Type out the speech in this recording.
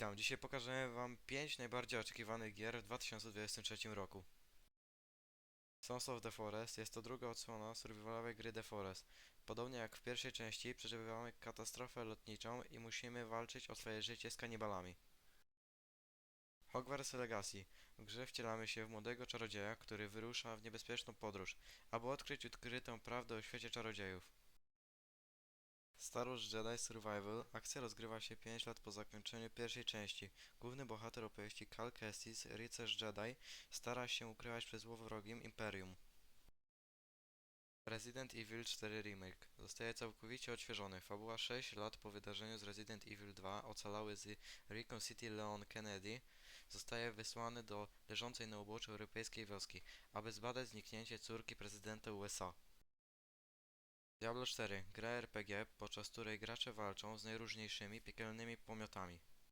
Witam, dzisiaj pokażemy wam 5 najbardziej oczekiwanych gier w 2023 roku. Sons of the Forest jest to druga odsłona survivalowej gry The Forest. Podobnie jak w pierwszej części przeżywamy katastrofę lotniczą i musimy walczyć o swoje życie z kanibalami. Hogwarts Legacy. W grze wcielamy się w młodego czarodzieja, który wyrusza w niebezpieczną podróż, aby odkryć ukrytą prawdę o świecie czarodziejów. Star Wars Jedi Survival. Akcja rozgrywa się 5 lat po zakończeniu pierwszej części. Główny bohater opowieści Cal Kestis, rycerz Jedi, stara się ukrywać przed złowrogim Imperium. Resident Evil 4 Remake zostaje całkowicie odświeżony. Fabuła 6 lat po wydarzeniu z Resident Evil 2 ocalały z Recon City Leon Kennedy zostaje wysłany do leżącej na uboczu europejskiej wioski, aby zbadać zniknięcie córki prezydenta USA. Diablo 4. Gra RPG, podczas której gracze walczą z najróżniejszymi piekielnymi pomiotami.